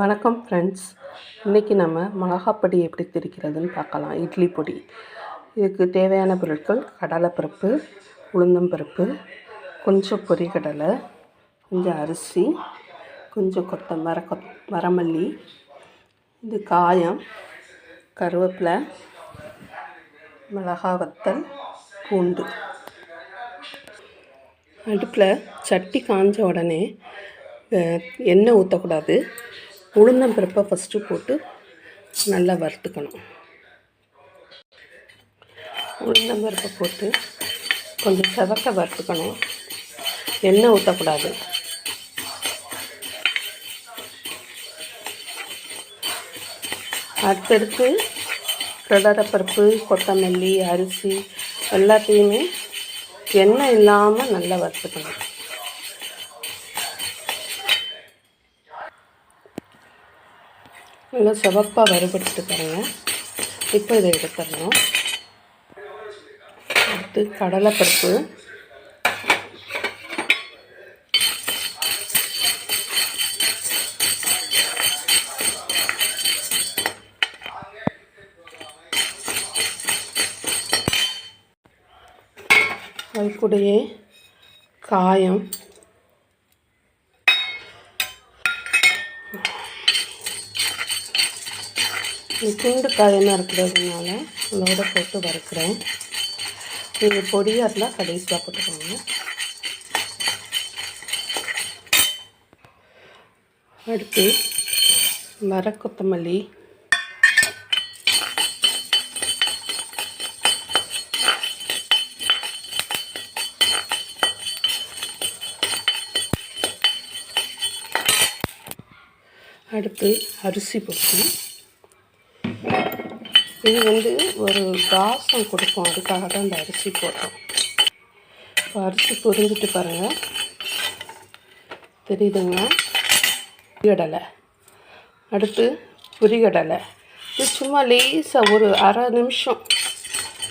வணக்கம் ஃப்ரெண்ட்ஸ் இன்றைக்கி நம்ம மிளகாப்பொடி எப்படி திரிக்கிறதுன்னு பார்க்கலாம். இட்லி பொடி. இதுக்கு தேவையான பொருட்கள் கடலைப்பருப்பு உளுந்தம்பருப்பு கொஞ்சம் பொரிகடலை கொஞ்சம் அரிசி கொஞ்சம் கொத்த மர கொத் மரமல்லி இது காயம் கருவேப்பிலை மிளகா வத்தல் பூண்டு. அடுப்பில் சட்டி காஞ்ச உடனே எண்ணெய் ஊற்றக்கூடாது உளுந்தம்பருப்பை ஃபஸ்ட்டு போட்டு நல்லா வறுத்துக்கணும். உளுந்தம்பருப்பை போட்டு கொஞ்சம் செவக்க வறுத்துக்கணும். எண்ணெய் ஊற்றக்கூடாது அடுத்தடுத்து கடலைப்பருப்பு கொத்தமல்லி அரிசி எல்லாத்தையுமே எண்ணெய் இல்லாமல் நல்லா வறுத்துக்கணும். நல்லா சிவப்பாக வறுபடுத்து பாருங்க. இப்போ இதை எடுத்துடணும். அடுத்து கடலைப்பருப்பு. அது கூடயே காயம். துண்டு காயமாக இருக்கிறதுனால இதோட போட்டு வறுக்கிறேன். நீங்கள் பொடியாக இருந்தால் கடைசியாக போட்டுக்கோங்க. அடுத்து வர கொத்தமல்லி. அடுத்து அரிசி போட்டு இது வந்து ஒரு வாசம் கொடுக்கும். அதுக்காக தான் இந்த அரிசி போடுறோம் இப்போ அரிசி பொரிஞ்சிட்டு பாருங்கள் தெரியுதுங்களா? புரிகடலை. அடுத்து புரிகடலை. இது சும்மா லேசாக ஒரு அரை நிமிஷம்.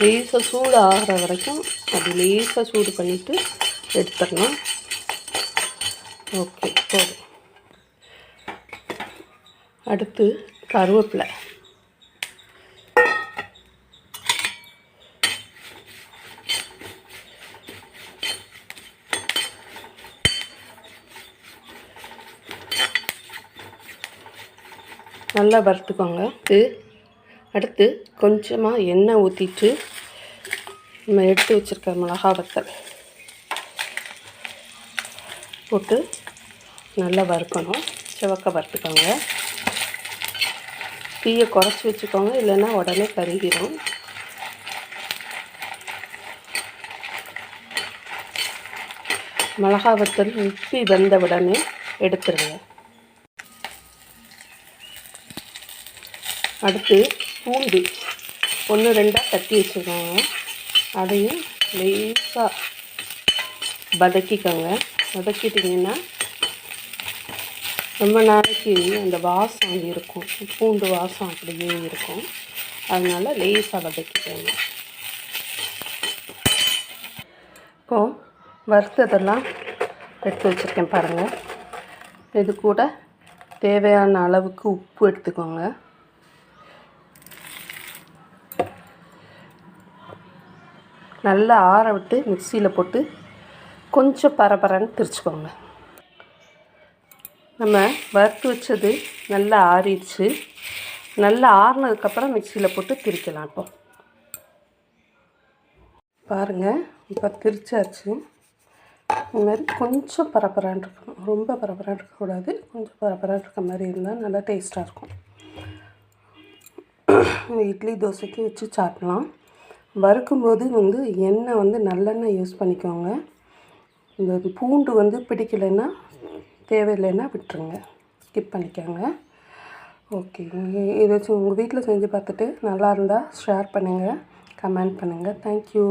லேசாக சூடு ஆகிற வரைக்கும் அது லேசாக சூடு பண்ணிவிட்டு எடுத்துடணும். ஓகே போதும். அடுத்து கருவேப்பிலை. நல்லா வறுத்துக்கோங்க. இது அடுத்து கொஞ்சமாக எண்ணெய் ஊற்றிட்டு நம்ம எடுத்து வச்சுருக்க மிளகா வத்தல் போட்டு நல்லா வறுக்கணும். சிவக்க வறுத்துக்கோங்க. தீயை குறைச்சி வச்சுக்கோங்க இல்லைன்னா உடனே கருகிடும் மிளகா வத்தல் உப்பி வெந்த உடனே எடுத்துருங்க. அடுத்து பூண்டு. ஒன்று ரெண்டாக தட்டி வச்சுக்கோங்க அதையும் லேசாக வதக்கிக்கோங்க. வதக்கிட்டிங்கன்னா ரொம்ப நாளைக்கு அந்த வாசம் இருக்கும். பூண்டு வாசம் அப்படியே இருக்கும். அதனால் லேசாக வதக்கிக்கோங்க. இப்போது வறுத்ததெல்லாம் எடுத்து வச்சுருக்கேன் பாருங்கள் இது கூட தேவையான அளவுக்கு உப்பு எடுத்துக்கோங்க. நல்லா ஆற விட்டு மிக்சியில் போட்டு கொஞ்சம் பரபரன்னு திரிச்சுக்கோங்க நம்ம வறுத்து வச்சது நல்லா ஆறிடுச்சு. நல்லா ஆறுனதுக்கப்புறம் மிக்சியில் போட்டு திரிக்கலாம் இப்போ. பாருங்கள் இப்போ திரிச்சாச்சு. இந்த மாதிரி கொஞ்சம் பரபரான் இருக்கணும். ரொம்ப பரபரான் இருக்கக்கூடாது. கொஞ்சம் பரபரான் இருக்க மாதிரி இருந்தால் நல்லா டேஸ்ட்டாக இருக்கும். இட்லி தோசைக்கு வச்சு சாப்பிட்லாம். வறுக்கும்போது வந்து எண்ணெய் வந்து நல்லெண்ணெய் யூஸ் பண்ணிக்கோங்க. இந்த பூண்டு வந்து பிடிக்கலைன்னா தேவையில்லைன்னா விட்டுருங்க. ஸ்கிப் பண்ணிக்கோங்க. ஓகே இதை உங்கள் வீட்டில் செஞ்சு பார்த்துட்டு நல்லா இருந்தால் ஷேர் பண்ணுங்கள் கமெண்ட் பண்ணுங்கள் தேங்க்யூ